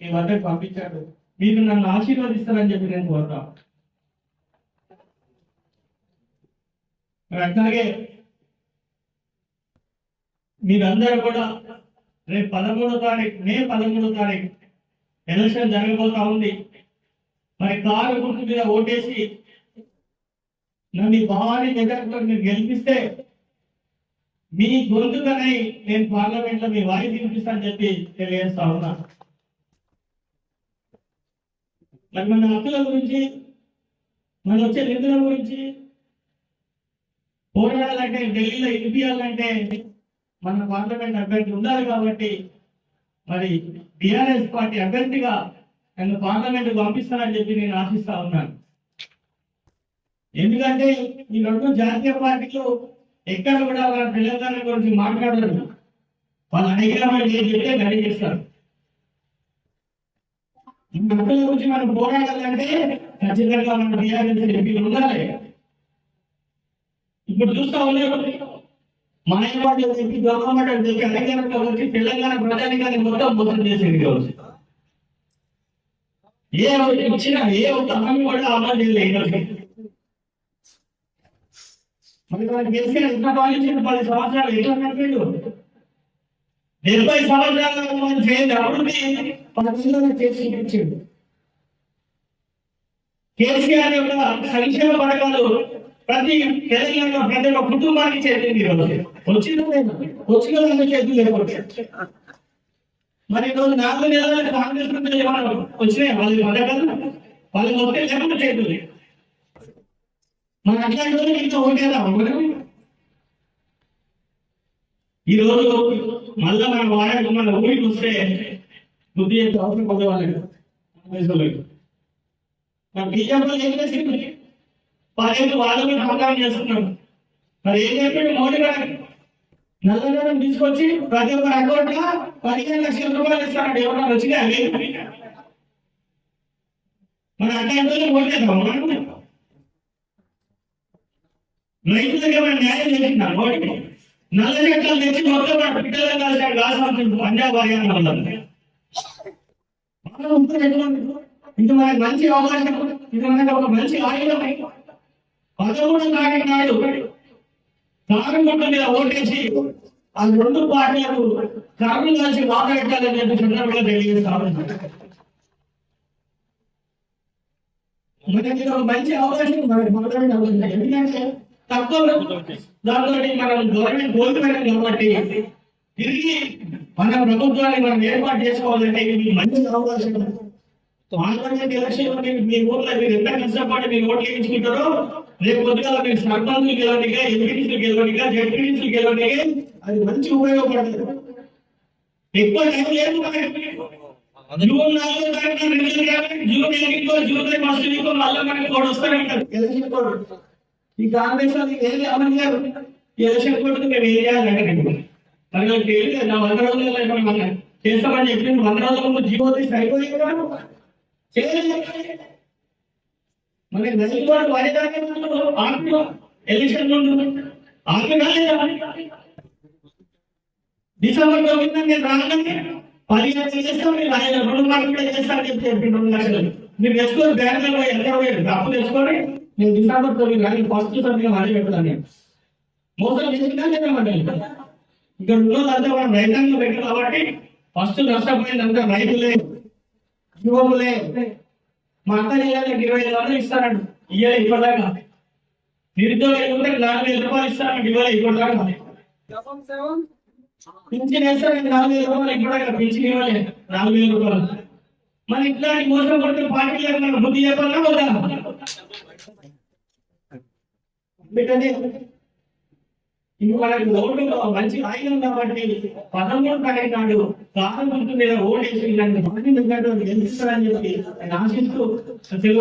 మీ వద్దకు పంపించాడు. మీరు నన్ను ఆశీర్వదిస్తారని చెప్పి నేను కోరుతా. అట్లాగే మీరందరూ కూడా రేపు పదమూడో తారీఖు మే పదమూడో తారీఖు ఎలక్షన్ జరగబోతా ఉంది. మరి కారు గుర్తు మీద ఓటేసి నన్ను ఈ భావాన్ని మెజార్టీతో మీరు గెలిపిస్తే మీ గొంతుకనై నేను పార్లమెంట్లో మీ వాయిస్ వినిపిస్తానని చెప్పి తెలియజేస్తా ఉన్నా. మరి మన హక్కుల గురించి మన వచ్చే నిధుల గురించి పోరాడాలంటే ఢిల్లీలో ఇనిపించాలంటే మన పార్లమెంట్ అభ్యర్థి ఉండాలి కాబట్టి మరి బిఆర్ఎస్ పార్టీ అభ్యర్థిగా నన్ను పార్లమెంట్ పంపిస్తానని చెప్పి నేను ఆశిస్తా ఉన్నాను. ఎందుకంటే ఈ రెండు జాతీయ పార్టీలు ఎక్కడ కూడా వాళ్ళ తెలంగాణ గురించి మాట్లాడరు. వాళ్ళు అడిగిన వాళ్ళు ఏం చెప్తే గడి చేస్తారు. ఈ హక్కుల గురించి మనం పోరాడాలంటే ఖచ్చితంగా మన బిఆర్ఎస్ ఎంపీలు ఉండాలి. ఇప్పుడు చూస్తా ఉన్నారు మాయవాళ్ళు చెప్పి గవర్నమెంట్ చెప్పి అధికారంలో వచ్చి తెలంగాణ ప్రజానికాన్ని మొత్తం మోసం చేసేది కావచ్చు. ఏ ఒకటి ఏ ఒక్క హామీ కూడా అమలు చేయలేదు మరి మనకి కేసీఆర్ ఎంత పాలించింది పది సంవత్సరాలు ఎట్లా నడిపిండు డెబ్బై సంవత్సరాల మనం అభివృద్ధి పదకొండులో చేసి చూపించిండు. కేసీఆర్ యొక్క సంక్షేమ పథకాలు ప్రతి తెలంగాణ ప్రతి ఒక్క కుటుంబానికి చేరింది వచ్చిన వచ్చిన వాళ్ళ చేతులు లేకపోతే మరి ఈరోజు నాలుగు నెలల కాంగ్రెస్ వచ్చినాయి? వాళ్ళ పథకాలు వాళ్ళకి వస్తే లేకుండా చేతులు మన అట్లాంటి వాళ్ళకి ఇంకా ఓటేదా మనం ఈ రోజు మళ్ళా మనం వాడకు మన ఊరికి వస్తే బుద్ధి చేసే అవసరం పొందేవాళ్ళకి వయసులోకి బీజేపీ ఏం చేసింది? పదిహేను వాళ్ళ మీద హంగామా చేస్తున్నాడు మరి ఏం చెప్పాడు మోడీ గారు నల్లధనం తీసుకొచ్చి ప్రతి ఒక్క అకౌంట్లో పదిహేను లక్షల రూపాయలు ఇస్తాడు ఎవరైనా వచ్చినా మన అట్లాంటి ఓటేద్దాం రైతులకు ఏమైనా న్యాయం చేసిందా మోడీ నల్ల చట్టాలు మొత్తం మన పిల్లలు కలిసి రాష్ట్రం పంజాబ్ హర్యానా వాళ్ళని ఇది మనకి మంచి అవకాశం ఇది మనకి ఒక మంచి ఆయుధం పదమూడు తారీఖు నాడు కారంగుంట మీద ఓటేసి ఆ రెండు పార్టీలకు కర్మలు కలిసి మాట్లాడాలని చెప్పి సందర్భంగా తెలియజేస్తాను మనకి ఇది ఒక మంచి అవకాశం మనకి మాట్లాడే అవకాశం ఎందుకంటే తక్కువ దాంతో మనం గవర్నమెంట్ కోల్పోయినాం కాబట్టి తిరిగి మన ప్రభుత్వాన్ని మనం ఏర్పాటు చేసుకోవాలంటే ఇది మంచి అవకాశం పార్లమెంట్ ఎలక్షన్ మీ ఊర్లో మీరు ఎంత కష్టపడి మీరు ఓట్లు వేయించుకుంటారో రేపు పొద్దుగా మీరు సర్పంచులు గెలవనిగా ఎంపీటీసీలు గెలవనిగా జడ్పీటీసీలు గెలవనిగా అది మంచి ఉపయోగపడుతుంది ఎక్కువ టైం లేదు. జూన్ నాలుగో రావాలి. జూన్ ఎనిమిదికో జూలై ఫస్ట్ వీకో మళ్ళీ మనకి కోడ్ వస్తూనే ఉంటారు ఎలక్షన్ కోడ్ ఈ కాంగ్రెస్ ఏం ఏది అమలు చేయరు ఈ ఎలక్షన్ కోడ్ మేము ఏం చేయాలంటే మరి నాకు తెలియదు నా వంద రోజులు మనం చేస్తామని చెప్పి వంద రోజుల ముందు జీవో తీసి అయిపోయింది కదా మరి రైతువాడు వాయిదాకే ముందు ఆపిలో ఎలక్షన్ ముందు ఆపినా లేదా డిసెంబర్ తొమ్మిది నేను రాగానే పదిహేను చేస్తాం మీరు ఆయన రెండు మార్కులు కూడా చేస్తారని చెప్పి రెండు లక్షలు మీరు తెచ్చుకొని బ్యాంకులో ఎంత పోయారు అప్పు తెచ్చుకొని నేను డిసెంబర్ తొమ్మిది కానీ ఫస్ట్ సమయం మళ్ళీ పెడతాను నేను. మోసం చేసినా లేదన్నమాట ఇక్కడ ఉన్న మనం రైతాంగం పెట్టారు కాబట్టి ఫస్ట్ నష్టపోయిందంతా రైతులే యువకులే. మా అత్త చేయాలి ఇరవై ఐదు వందలు ఇస్తారంట ఇవ్వాలి ఇప్పటిదాకా. నిరుద్యోగ యువతకు నాలుగు వేల రూపాయలు ఇస్తారంట ఇవ్వాలి ఇప్పటిదాకా. పింఛన్ వేస్తారు నాలుగు వేల రూపాయలు ఇప్పటిదాకా పింఛన్ ఇవ్వాలి నాలుగు వేల రూపాయలు. మరి ఇట్లాంటి మోసం కొడుతున్న పార్టీలకు మనం బుద్ధి చెప్పాలన్నా వద్దా ఎందుకంటే ఇప్పుడు మనకి మంచి ఆయుధం కాబట్టి పదమూడు తారీఖు నాడు కాలం ఉంటుంది మీద ఓటేసి ఇలాంటి పార్టీ ఎందుకు చెప్పి ఆశిస్తూ సెలవు